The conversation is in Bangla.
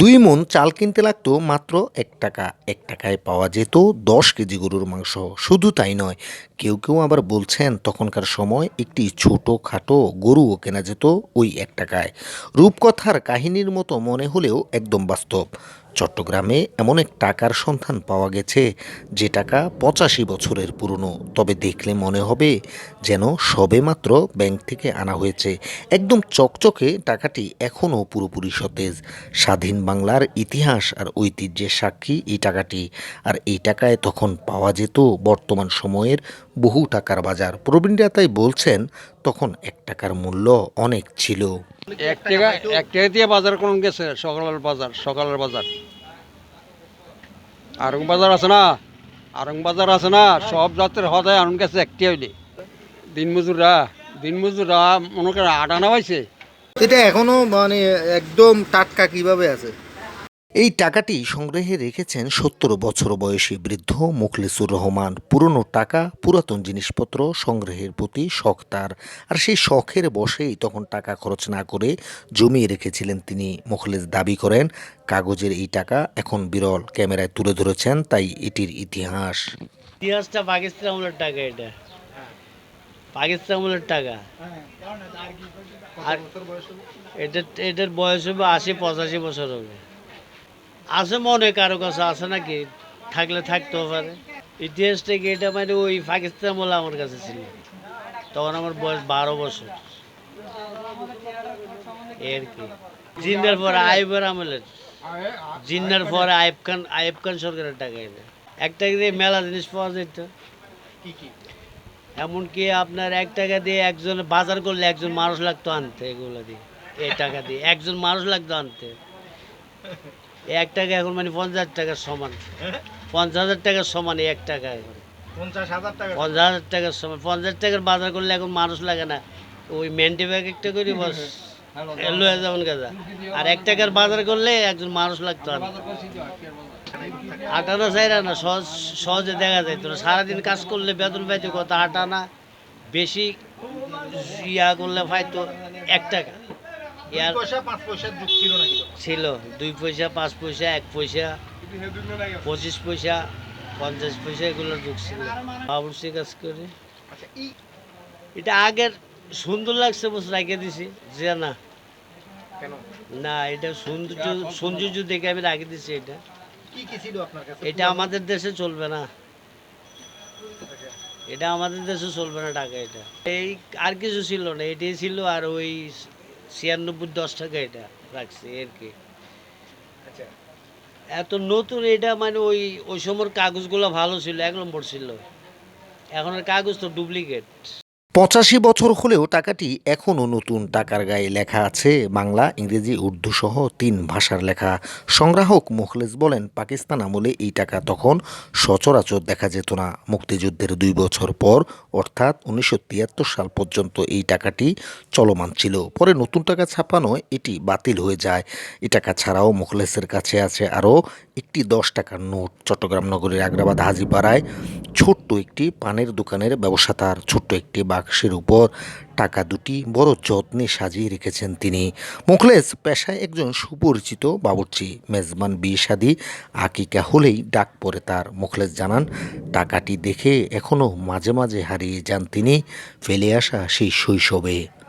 দুই মন চাল কিনতে লাগতো মাত্র এক টাকা। এক টাকায় পাওয়া যেত দশ কেজি গরুর মাংস। শুধু তাই নয়, কেউ কেউ আবার বলছেন তখনকার সময় একটি ছোট খাটো গরুও কেনা যেত ওই এক টাকায়। রূপকথার কাহিনীর মতো মনে হলেও একদম বাস্তব। চট্টগ্রামে এমন এক টাকার সন্ধান পাওয়া গেছে, যে টাকা পঁচাশি বছরের পুরনো। তবে দেখলে মনে হবে যেন সবেমাত্র ব্যাংক থেকে আনা হয়েছে। একদম চকচকে টাকাটি এখনও পুরোপুরি সতেজ। স্বাধীন বাংলার ইতিহাস আর ঐতিহ্যের সাক্ষী এই টাকাটি। আর এই টাকায় তখন পাওয়া যেত বর্তমান সময়ের বহু টাকার বাজার। প্রবীণরা তাই বলছেন, তখন এক টাকার মূল্য অনেক ছিল। এক টাকা এক টাকা দিয়ে বাজার কোন গেছে সকালের বাজার সকালের বাজার। আরং বাজার আছে না? আরং বাজার আছে না? সব জাতের হদায় আরং গেছে একটি হইলে। দিন মজুররা দিন মজুররা মনে করে আট আনা পাইছে এটা এখনও মানে একদম টাটকা কীভাবে আছে? এই টাকাটি সংগ্রহে রেখেছেন সত্তর বছর বয়সী বৃদ্ধ মুখলিসুর রহমান। পুরনো টাকা, পুরাতন জিনিসপত্র সংগ্রহের প্রতি শখ তার। আর সেই শখের বসেই তখন টাকা খরচ না করে জমিয়ে রেখেছিলেন তিনি, মুখলিস দাবি করেন। কাগজের এই টাকা এখন বিরল, ক্যামেরায় তুলে ধরেছেন, তাই এটির ইতিহাস। ইতিহাসটা পাকিস্তান আমলের টাকা এটা। পাকিস্তান আমলের টাকা। আর এটা এটার বয়স হবে আশি, পঁচাশি বছর হবে। আছে মনে কারও কাছে আছে নাকি? থাকলে থাকতেও পারে। ইতিহাসটা কি এটা মানে ওই পাকিস্তান বলে আমার কাছে ছিল? তখন আমার বয়স বারো বছর। এর কি? জিন্নার পরে আইবের আমলের জিন্নার পরে আইব খান আইব খান সরকারের টাকা এটা এক টাকা দিয়ে মেলা জিনিস পাওয়া যেত? এমনকি আপনার এক টাকা দিয়ে একজন বাজার করলে একজন মানুষ লাগতো আনতে এগুলো দিয়ে। এই টাকা দিয়ে একজন মানুষ লাগতো আনতে। এক টাকা এখন মানে পঞ্চাশ টাকার সমান। পঞ্চাশ হাজার টাকার সমান এক টাকা এখন। পঞ্চাশ হাজার টাকা পঞ্চাশ হাজার টাকার সমান। পঞ্চাশ টাকার বাজার করলে এখন মানুষ লাগে না। ওই মেন্টি ব্যাগ একটা করি বস। গাজা। আর এক টাকার বাজার করলে একজন মানুষ লাগতো আনতে আটানা চাইরা না সহজ সহজে দেখা যায় তো সারাদিন কাজ করলে বেতন পাইতো কত? আটানা বেশি ইয়া করলে পাইতো এক টাকা। ছিল দুই পয়সা পাঁচ পয়সা এক পয়সা পঁচিশ পয়সা পঞ্চাশ পয়সা এগুলো যুগ ছিল। কাজ করে। আচ্ছা এটা আগের সুন্দর লাগছে বস রেখে দিছি। যে না। না এটা সৌন্দর্য সৌন্দর্য দেখে আমি রাখে দিছি এটা। এটা আমাদের দেশে চলবে না। এটা আমাদের দেশে চলবে না টাকা এটা। এই আর কিছু ছিল না এটাই ছিল আর ওই ছিয়ানব্বই দশ টাকা এটা রাখছে আর কি। আচ্ছা। এত নতুন এটা মানে ওই ওই সময়ের কাগজগুলো ভালো ছিল এক নম্বর ছিল। এখনের কাগজ তো ডুপ্লিকেট পঁচাশি বছর হলেও টাকাটি এখনও নতুন টাকার গায়ে লেখা আছে। বাংলা, ইংরেজি, উর্দু সহ তিন ভাষার লেখা। সংগ্রাহক মুখলেস বলেন, পাকিস্তান আমলে এই টাকা তখন সচরাচর দেখা যেত না। মুক্তিযুদ্ধের দুই বছর পর, অর্থাৎ উনিশশো তিয়াত্তর সাল পর্যন্ত এই টাকাটি চলমান ছিল। পরে নতুন টাকা ছাপানোয় এটি বাতিল হয়ে যায়। এই টাকা ছাড়াও মুখলেসের কাছে আছে আরও একটি দশ টাকার নোট। চট্টগ্রাম নগরীর আগ্রাবাদ হাজিপাড়ায় ছোট্ট একটি পানের দোকানের ব্যবসা তার। ছোট্ট একটি বাক্সের উপর টাকা দুটি বড় যত্নে সাজিয়ে রেখেছেন তিনি। মুখলেস পেশায় একজন সুপরিচিত বাবুর্চি। মেজবান বিয়ে সাদি আকিকা হলেই ডাক পরে তার। মুখলেস জানান, টাকাটি দেখে এখনও মাঝে মাঝে হারিয়ে যান তিনি। ফেলে আসা সেই শৈশবে।